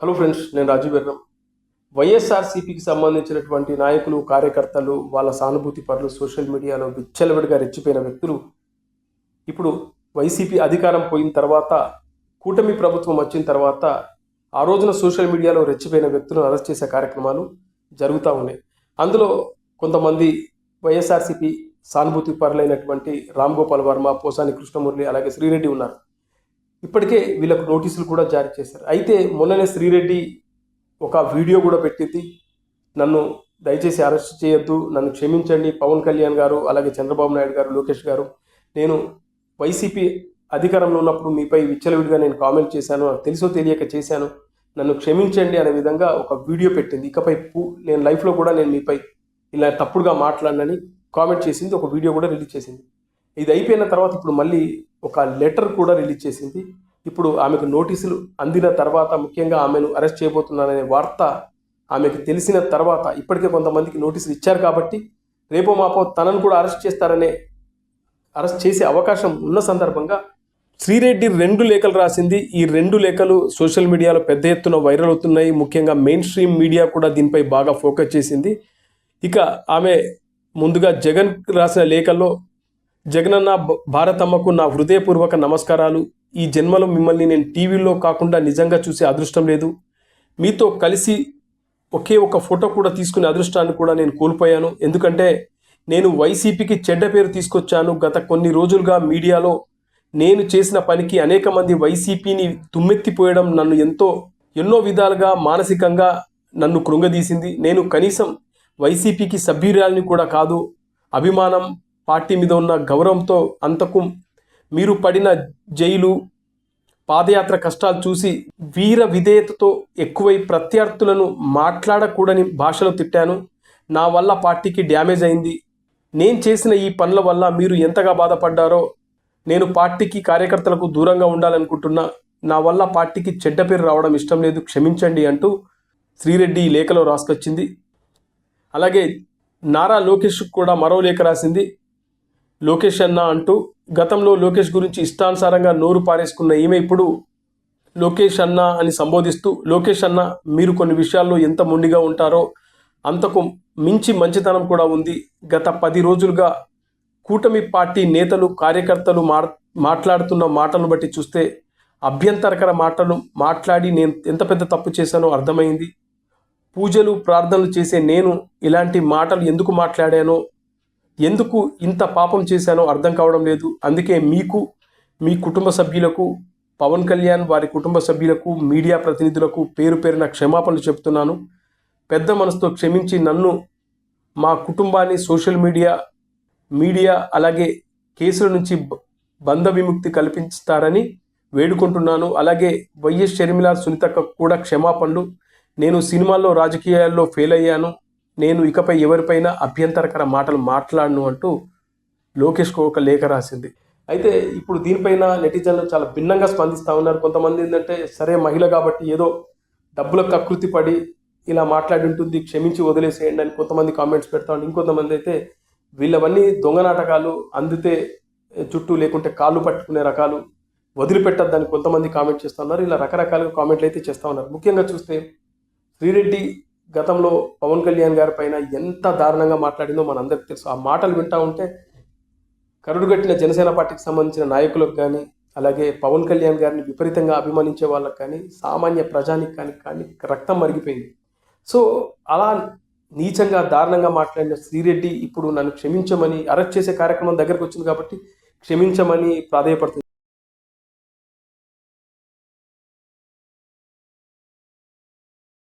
Hello friends నేను రాజీవ్ ఎర్రం వైఎస్ఆర్సీపీకి సంబంధించినటువంటి నాయకులు కార్యకర్తలు వాళ్ళ సానుభూతి పరులు సోషల్ మీడియాలో విచ్చలవిడిగా రెచ్చిపోయిన వ్యక్తులు ఇప్పుడు వైసీపీ అధికారం పోయిన తర్వాత కూటమి ప్రభుత్వం వచ్చిన తర్వాత ఆ రోజున సోషల్ మీడియాలో రెచ్చిపోయిన వ్యక్తులను అరెస్ట్ చేసే కార్యక్రమాలు జరుగుతూ ఉన్నాయి. అందులో కొంతమంది వైఎస్ఆర్సీపీ సానుభూతి పరులైనటువంటి రామ్ గోపాల్ వర్మ పోసాని కృష్ణమురళి అలాగే శ్రీరెడ్డి ఉన్నారు. ఇప్పటికే వీళ్ళకు నోటీసులు కూడా జారీ చేశారు. అయితే మొన్ననే శ్రీరెడ్డి ఒక వీడియో కూడా పెట్టింది. నన్ను దయచేసి అరెస్ట్ చేయొద్దు నన్ను క్షమించండి. పవన్ కళ్యాణ్ గారు అలాగే చంద్రబాబు నాయుడు గారు లోకేష్ గారు నేను వైసీపీ అధికారంలో ఉన్నప్పుడు మీపై విచ్చలవిడిగా నేను కామెంట్ చేశాను నాకు తెలుసో తెలియక చేశాను. నన్ను క్షమించండి అనే విధంగా ఒక వీడియో పెట్టింది. ఇకపై నేను లైఫ్లో కూడా నేను మీపై ఇలా తప్పుడుగా మాట్లాడినని కామెంట్ చేసింది ఒక వీడియో కూడా రిలీజ్ చేసింది. ఇది అయిపోయిన తర్వాత ఇప్పుడు మళ్ళీ ఒక లెటర్ కూడా రిలీజ్ చేసింది. ఇప్పుడు ఆమెకు నోటీసులు అందిన తర్వాత ముఖ్యంగా ఆమెను అరెస్ట్ చేయబోతున్నారనే వార్త ఆమెకు తెలిసిన తర్వాత ఇప్పటికే కొంతమందికి నోటీసులు ఇచ్చారు కాబట్టి రేపో మాపో తనను కూడా అరెస్ట్ చేస్తారనే అరెస్ట్ చేసే అవకాశం ఉన్న సందర్భంగా శ్రీరెడ్డి రెండు లేఖలు రాసింది. ఈ రెండు లేఖలు సోషల్ మీడియాలో పెద్ద ఎత్తున వైరల్ అవుతున్నాయి. ముఖ్యంగా మెయిన్ స్ట్రీమ్ మీడియా కూడా దీనిపై బాగా ఫోకస్ చేసింది. ఇక ఆమె ముందుగా జగన్ రాసిన లేఖల్లో జగనన్న భారతమ్మకు నా హృదయపూర్వక నమస్కారాలు. ఈ జన్మలో మిమ్మల్ని నేను టీవీలో కాకుండా నిజంగా చూసే అదృష్టం లేదు. మీతో కలిసి ఒకే ఒక ఫోటో కూడా తీసుకునే అదృష్టాన్ని కూడా నేను కోల్పోయాను. ఎందుకంటే నేను వైసీపీకి చెడ్డ పేరు తీసుకొచ్చాను. గత కొన్ని రోజులుగా మీడియాలో నేను చేసిన పనికి అనేక మంది వైసీపీని తుమ్మెత్తిపోయడం నన్ను ఎంతో ఎన్నో విధాలుగా మానసికంగా నన్ను కృంగదీసింది. నేను కనీసం వైసీపీకి సభ్యురాల్ని కూడా కాదు అభిమానం పార్టీ మీద ఉన్న గౌరవంతో అంతకు మీరు పడిన జైలు పాదయాత్ర కష్టాలు చూసి వీర విధేయతతో ఎక్కువై ప్రత్యర్థులను మాట్లాడకూడని భాషలో తిట్టాను. నా వల్ల పార్టీకి డ్యామేజ్ అయింది. నేను చేసిన ఈ పనుల వల్ల మీరు ఎంతగా బాధపడ్డారో నేను పార్టీకి కార్యకర్తలకు దూరంగా ఉండాలనుకుంటున్నా. నా వల్ల పార్టీకి చెడ్డ పేరు రావడం ఇష్టం లేదు క్షమించండి అంటూ శ్రీరెడ్డి ఈ లేఖలో రాసుకొచ్చింది. అలాగే నారా లోకేష్ కూడా మరో లేఖ రాసింది. లోకేష్ అన్న అంటూ గతంలో లోకేష్ గురించి ఇష్టానుసారంగా నోరు పారేసుకున్న ఈమె ఇప్పుడు లోకేష్ అన్న అని సంబోధిస్తూ లోకేష్ అన్న మీరు కొన్ని విషయాల్లో ఎంత మొండిగా ఉంటారో అంతకు మించి మంచితనం కూడా ఉంది. గత పది రోజులుగా కూటమి పార్టీ నేతలు కార్యకర్తలు మా మాట్లాడుతున్న మాటలను బట్టి చూస్తే అభ్యంతరకర మాటలు మాట్లాడి నేను ఎంత పెద్ద తప్పు చేశానో అర్థమైంది. పూజలు ప్రార్థనలు చేసే నేను ఇలాంటి మాటలు ఎందుకు మాట్లాడానో ఎందుకు ఇంత పాపం చేశానో అర్థం కావడం లేదు. అందుకే మీకు మీ కుటుంబ సభ్యులకు పవన్ కళ్యాణ్ వారి కుటుంబ సభ్యులకు మీడియా ప్రతినిధులకు పేరు పేరున క్షమాపణలు చెప్తున్నాను. పెద్ద మనసుతో క్షమించి నన్ను మా కుటుంబాన్ని సోషల్ మీడియా మీడియా అలాగే కేసుల నుంచి బంధ విముక్తి కల్పించుతారని వేడుకుంటున్నాను. అలాగే వైఎస్ షర్మిల సునీతకు కూడా క్షమాపణలు. నేను సినిమాల్లో రాజకీయాల్లో ఫెయిల్ అయ్యాను. నేను ఇకపై ఎవరిపైన అభ్యంతరకర మాటలు మాట్లాడను అంటూ లోకేష్కు ఒక లేఖ రాసింది. అయితే ఇప్పుడు దీనిపైన నెటిజన్లు చాలా భిన్నంగా స్పందిస్తూ ఉన్నారు. కొంతమంది ఏంటంటే సరే మహిళ కాబట్టి ఏదో డబ్బులకు కకృతి పడి ఇలా మాట్లాడి ఉంటుంది క్షమించి వదిలేసేయండి అని కొంతమంది కామెంట్స్ పెడతా ఉంటారు ఇంకొంతమంది అయితే వీళ్ళవన్నీ దొంగ నాటకాలు అందితే చుట్టూ లేకుంటే కాళ్ళు పట్టుకునే రకాలు వదిలిపెట్టద్దని కొంతమంది కామెంట్ చేస్తున్నారు ఇలా రకరకాలుగా కామెంట్లు అయితే చేస్తూ ఉన్నారు. ముఖ్యంగా చూస్తే శ్రీరెడ్డి గతంలో పవన్ కళ్యాణ్ గారి పైన ఎంత దారుణంగా మాట్లాడిందో మనందరికీ తెలుసు. ఆ మాటలు వింటా ఉంటే కరుడుగట్టిన జనసేన పార్టీకి సంబంధించిన నాయకులకు కానీ అలాగే పవన్ కళ్యాణ్ గారిని విపరీతంగా అభిమానించే వాళ్ళకి కానీ సామాన్య ప్రజానికి కానీ కానీ రక్తం మరిగిపోయింది. సో అలా నీచంగా దారుణంగా మాట్లాడిన శ్రీరెడ్డి ఇప్పుడు నన్ను క్షమించమని అరెస్ట్ చేసే కార్యక్రమం దగ్గరకు వచ్చింది కాబట్టి క్షమించమని ప్రాధాయపడుతుంది.